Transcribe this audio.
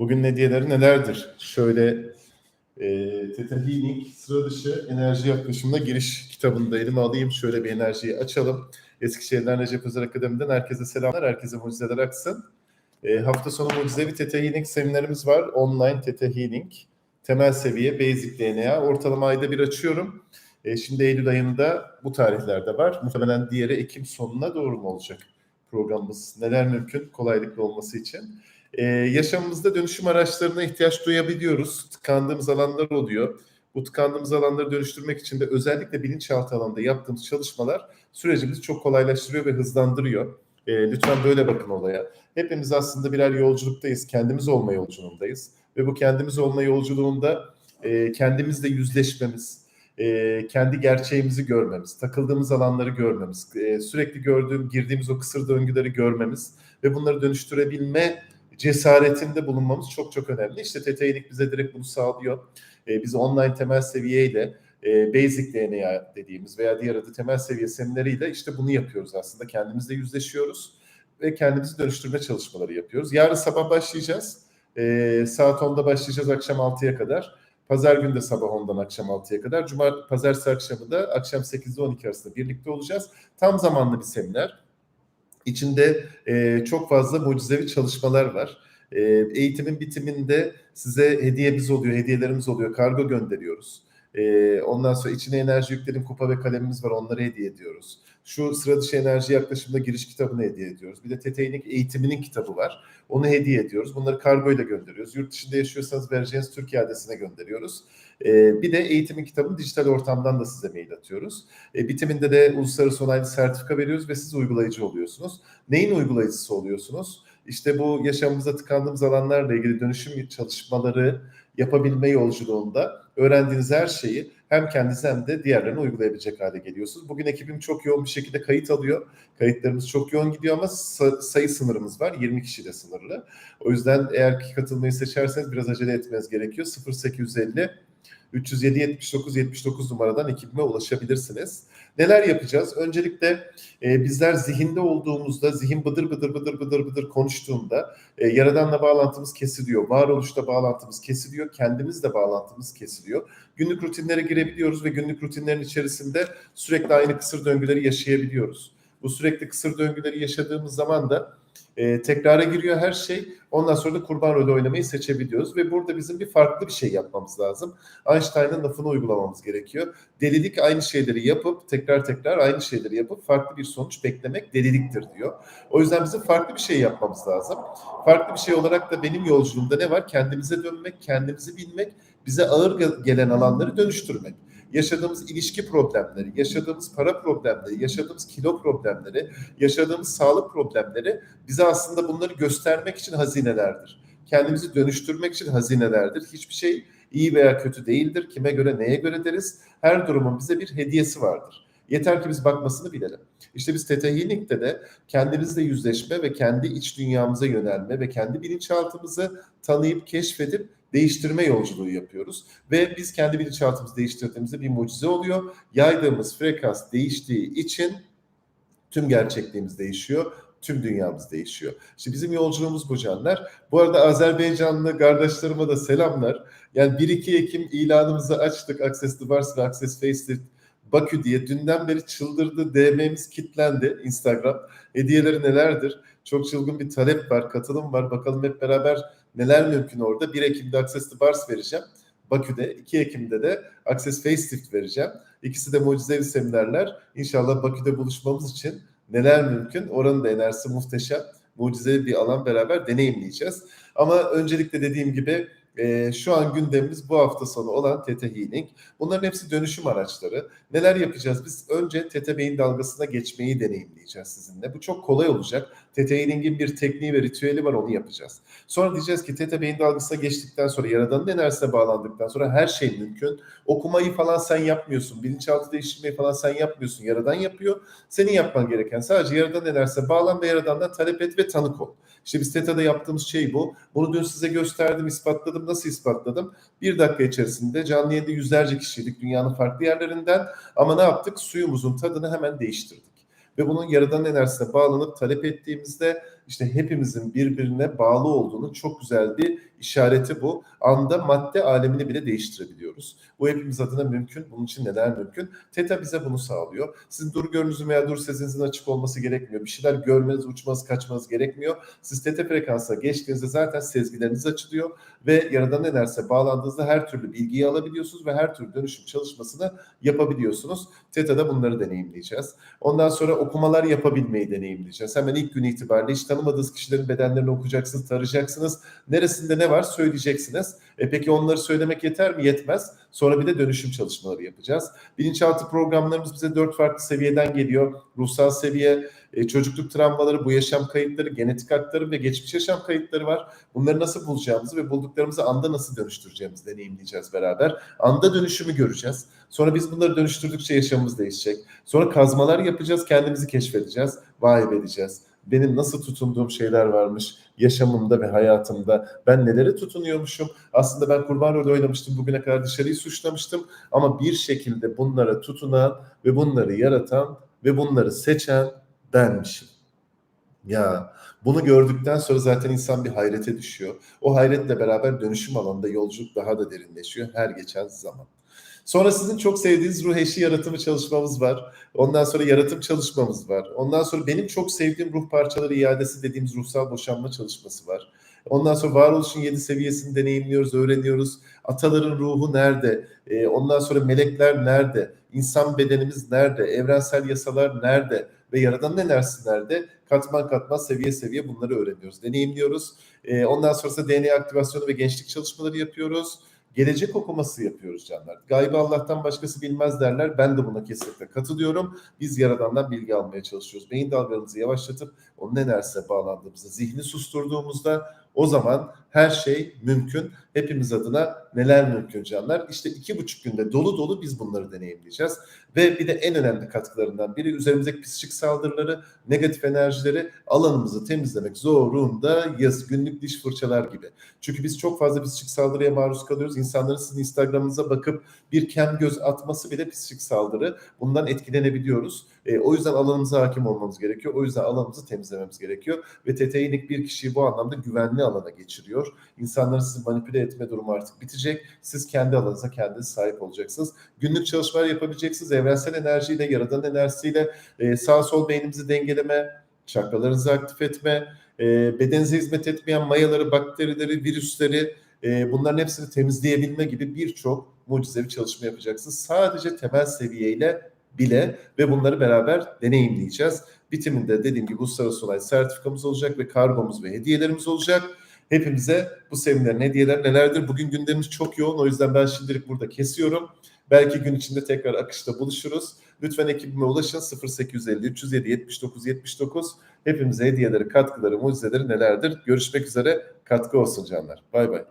Bugün hediyeleri nelerdir? Şöyle e, Theta Healing sıra dışı enerji yaklaşımına giriş kitabını elime alayım. Şöyle bir enerjiyi açalım. Eskişehir'den Recep Özel Akademi'den herkese selamlar. Herkese mucizeler aksın. E, hafta sonu mucizevi Theta Healing seminerimiz var. Online Theta Healing. Temel seviye Basic DNA. Ortalama ayda bir açıyorum. E, şimdi Eylül ayında bu tarihlerde var. Muhtemelen diğeri Ekim sonuna doğru mu olacak programımız? Neler mümkün kolaylıkla olması için? Ee, yaşamımızda dönüşüm araçlarına ihtiyaç duyabiliyoruz. Tıkandığımız alanlar oluyor. Bu tıkandığımız alanları dönüştürmek için de özellikle bilinçaltı alanında yaptığımız çalışmalar sürecimizi çok kolaylaştırıyor ve hızlandırıyor. Ee, lütfen böyle bakın olaya. Hepimiz aslında birer yolculuktayız. Kendimiz olma yolculuğundayız. Ve bu kendimiz olma yolculuğunda e, kendimizle yüzleşmemiz, e, kendi gerçeğimizi görmemiz, takıldığımız alanları görmemiz, e, sürekli gördüğüm, girdiğimiz o kısır döngüleri görmemiz ve bunları dönüştürebilme cesaretinde bulunmamız çok çok önemli. İşte TT'lik bize direkt bunu sağlıyor. E, biz online temel seviyeyle e, basic DNA dediğimiz veya diğer adı temel seviye semineriyle işte bunu yapıyoruz aslında. Kendimizle yüzleşiyoruz ve kendimizi dönüştürme çalışmaları yapıyoruz. Yarın sabah başlayacağız. E, saat 10'da başlayacağız akşam 6'ya kadar. Pazar günü de sabah 10'dan akşam 6'ya kadar. Cuma, pazartesi akşamı da akşam 8'de 12 arasında birlikte olacağız. Tam zamanlı bir seminer. İçinde e, çok fazla mucizevi çalışmalar var. E, eğitimin bitiminde size hediyemiz oluyor, hediyelerimiz oluyor, kargo gönderiyoruz. E, ondan sonra içine enerji yükledim, kupa ve kalemimiz var, onları hediye ediyoruz. Şu sıra dışı enerji yaklaşımında giriş kitabını hediye ediyoruz. Bir de Teteynik eğitiminin kitabı var. Onu hediye ediyoruz. Bunları kargo ile gönderiyoruz. Yurt dışında yaşıyorsanız vereceğiniz Türkiye adresine gönderiyoruz. E, bir de eğitimin kitabını dijital ortamdan da size mail atıyoruz. E, bitiminde de uluslararası onaylı sertifika veriyoruz ve siz uygulayıcı oluyorsunuz. Neyin uygulayıcısı oluyorsunuz? İşte bu yaşamımıza tıkandığımız alanlarla ilgili dönüşüm çalışmaları yapabilme yolculuğunda öğrendiğiniz her şeyi hem kendinize hem de diğerlerine uygulayabilecek hale geliyorsunuz. Bugün ekibim çok yoğun bir şekilde kayıt alıyor. Kayıtlarımız çok yoğun gidiyor ama sayı sınırımız var. 20 kişiyle sınırlı. O yüzden eğer ki katılmayı seçerseniz biraz acele etmeniz gerekiyor. 0850 307 79 79 numaradan ekibime ulaşabilirsiniz. Neler yapacağız? Öncelikle e, bizler zihinde olduğumuzda, zihin bıdır bıdır bıdır bıdır bıdır konuştuğunda e, yaradanla bağlantımız kesiliyor. Varoluşta bağlantımız kesiliyor. Kendimizle bağlantımız kesiliyor. Günlük rutinlere girebiliyoruz ve günlük rutinlerin içerisinde sürekli aynı kısır döngüleri yaşayabiliyoruz. Bu sürekli kısır döngüleri yaşadığımız zaman da e, tekrara giriyor her şey. Ondan sonra da kurban rolü oynamayı seçebiliyoruz ve burada bizim bir farklı bir şey yapmamız lazım. Einstein'ın lafını uygulamamız gerekiyor. Delilik aynı şeyleri yapıp tekrar tekrar aynı şeyleri yapıp farklı bir sonuç beklemek deliliktir diyor. O yüzden bizim farklı bir şey yapmamız lazım. Farklı bir şey olarak da benim yolculuğumda ne var? Kendimize dönmek, kendimizi bilmek, bize ağır gelen alanları dönüştürmek yaşadığımız ilişki problemleri, yaşadığımız para problemleri, yaşadığımız kilo problemleri, yaşadığımız sağlık problemleri bize aslında bunları göstermek için hazinelerdir. Kendimizi dönüştürmek için hazinelerdir. Hiçbir şey iyi veya kötü değildir. Kime göre, neye göre deriz? Her durumun bize bir hediyesi vardır. Yeter ki biz bakmasını bilelim. İşte biz Theta Healing'de de kendimizle yüzleşme ve kendi iç dünyamıza yönelme ve kendi bilinçaltımızı tanıyıp keşfedip değiştirme yolculuğu yapıyoruz. Ve biz kendi bilinçaltımızı değiştirdiğimizde bir mucize oluyor. Yaydığımız frekans değiştiği için tüm gerçekliğimiz değişiyor. Tüm dünyamız değişiyor. İşte bizim yolculuğumuz bu canlar. Bu arada Azerbaycanlı kardeşlerime de selamlar. Yani 1-2 Ekim ilanımızı açtık. Access ve Access Facelift Bakü diye. Dünden beri çıldırdı. DM'miz kilitlendi Instagram. Hediyeleri nelerdir? Çok çılgın bir talep var, katılım var. Bakalım hep beraber neler mümkün orada. 1 Ekim'de Access to Bars vereceğim. Bakü'de 2 Ekim'de de Access Facelift vereceğim. İkisi de mucizevi seminerler. İnşallah Bakü'de buluşmamız için neler mümkün? Oranın da enerjisi muhteşem. Mucizevi bir alan beraber deneyimleyeceğiz. Ama öncelikle dediğim gibi e, şu an gündemimiz bu hafta sonu olan Tete Healing. Bunların hepsi dönüşüm araçları. Neler yapacağız? Biz önce Tete Beyin dalgasına geçmeyi deneyimleyeceğiz sizinle. Bu çok kolay olacak. Tete Healing'in bir tekniği ve ritüeli var onu yapacağız. Sonra diyeceğiz ki Tete Beyin dalgasına geçtikten sonra Yaradan'ın enerjisine bağlandıktan sonra her şey mümkün. Okumayı falan sen yapmıyorsun. Bilinçaltı değiştirmeyi falan sen yapmıyorsun. Yaradan yapıyor. Senin yapman gereken sadece Yaradan enerjisine bağlan ve Yaradan'dan talep et ve tanık ol. İşte biz TETA'da yaptığımız şey bu. Bunu dün size gösterdim, ispatladım. Nasıl ispatladım? Bir dakika içerisinde canlı yayında yüzlerce kişilik dünyanın farklı yerlerinden ama ne yaptık? Suyumuzun tadını hemen değiştirdik. Ve bunun yaradan enerjisine bağlanıp talep ettiğimizde İşte hepimizin birbirine bağlı olduğunu çok güzel bir işareti bu. Anda madde alemini bile değiştirebiliyoruz. Bu hepimiz adına mümkün. Bunun için neler mümkün? Teta bize bunu sağlıyor. Sizin dur görünüzün veya dur sesinizin açık olması gerekmiyor. Bir şeyler görmeniz, uçmanız, kaçmanız gerekmiyor. Siz teta frekansına geçtiğinizde zaten sezgileriniz açılıyor ve yaradan ne derse bağlandığınızda her türlü bilgiyi alabiliyorsunuz ve her türlü dönüşüm çalışmasını yapabiliyorsunuz. Teta'da bunları deneyimleyeceğiz. Ondan sonra okumalar yapabilmeyi deneyimleyeceğiz. Hemen ilk gün itibariyle hiç tanımadığınız kişilerin bedenlerini okuyacaksınız, tarayacaksınız. Neresinde ne var söyleyeceksiniz. E peki onları söylemek yeter mi? Yetmez. Sonra bir de dönüşüm çalışmaları yapacağız. Bilinçaltı programlarımız bize dört farklı seviyeden geliyor. Ruhsal seviye, e, çocukluk travmaları, bu yaşam kayıtları, genetik aktarım ve geçmiş yaşam kayıtları var. Bunları nasıl bulacağımızı ve bulduklarımızı anda nasıl dönüştüreceğimizi deneyimleyeceğiz beraber. Anda dönüşümü göreceğiz. Sonra biz bunları dönüştürdükçe yaşamımız değişecek. Sonra kazmalar yapacağız, kendimizi keşfedeceğiz, vay edeceğiz. Benim nasıl tutunduğum şeyler varmış yaşamımda ve hayatımda. Ben nelere tutunuyormuşum? Aslında ben kurban rolü oynamıştım. Bugüne kadar dışarıyı suçlamıştım. Ama bir şekilde bunlara tutunan ve bunları yaratan ve bunları seçen benmişim. Ya bunu gördükten sonra zaten insan bir hayrete düşüyor. O hayretle beraber dönüşüm alanında yolculuk daha da derinleşiyor her geçen zaman. Sonra sizin çok sevdiğiniz ruh eşi yaratımı çalışmamız var. Ondan sonra yaratım çalışmamız var. Ondan sonra benim çok sevdiğim ruh parçaları iadesi dediğimiz ruhsal boşanma çalışması var. Ondan sonra varoluşun yedi seviyesini deneyimliyoruz, öğreniyoruz. Ataların ruhu nerede? Ee, ondan sonra melekler nerede? İnsan bedenimiz nerede? Evrensel yasalar nerede? Ve Yaradan'ın enerjisi nerede? Katman katman, seviye seviye bunları öğreniyoruz, deneyimliyoruz. Ee, ondan sonrasında DNA aktivasyonu ve gençlik çalışmaları yapıyoruz gelecek okuması yapıyoruz canlar. Gaybı Allah'tan başkası bilmez derler. Ben de buna kesinlikle katılıyorum. Biz Yaradan'dan bilgi almaya çalışıyoruz. Beyin dalgalarımızı yavaşlatıp onun enerjisine bağlandığımızda, zihni susturduğumuzda o zaman her şey mümkün. Hepimiz adına neler mümkün canlar? İşte iki buçuk günde dolu dolu biz bunları deneyimleyeceğiz. Ve bir de en önemli katkılarından biri üzerimizdeki psikik saldırıları, negatif enerjileri alanımızı temizlemek zorundayız. Günlük diş fırçalar gibi. Çünkü biz çok fazla psikik saldırıya maruz kalıyoruz. İnsanların sizin Instagram'ınıza bakıp bir kem göz atması bile psikik saldırı. Bundan etkilenebiliyoruz. E, o yüzden alanımıza hakim olmamız gerekiyor. O yüzden alanımızı temizlememiz gerekiyor. Ve TTİ'lik bir kişiyi bu anlamda güvenli alana geçiriyor. İnsanları sizi manipüle etme durumu artık bitecek. Siz kendi alanınıza kendiniz sahip olacaksınız. Günlük çalışmalar yapabileceksiniz. Evrensel enerjiyle, yaradan enerjisiyle e, sağ sol beynimizi dengeleme, çakralarınızı aktif etme, e, bedeninize hizmet etmeyen mayaları, bakterileri, virüsleri e, bunların hepsini temizleyebilme gibi birçok mucizevi çalışma yapacaksınız. Sadece temel seviyeyle bile ve bunları beraber deneyimleyeceğiz. Bitiminde dediğim gibi uluslararası olay sertifikamız olacak ve kargomuz ve hediyelerimiz olacak. Hepimize bu seminerin hediyeler nelerdir? Bugün gündemimiz çok yoğun o yüzden ben şimdilik burada kesiyorum. Belki gün içinde tekrar akışta buluşuruz. Lütfen ekibime ulaşın 0850 307 79 79. Hepimize hediyeleri, katkıları, mucizeleri nelerdir? Görüşmek üzere. Katkı olsun canlar. Bay bay.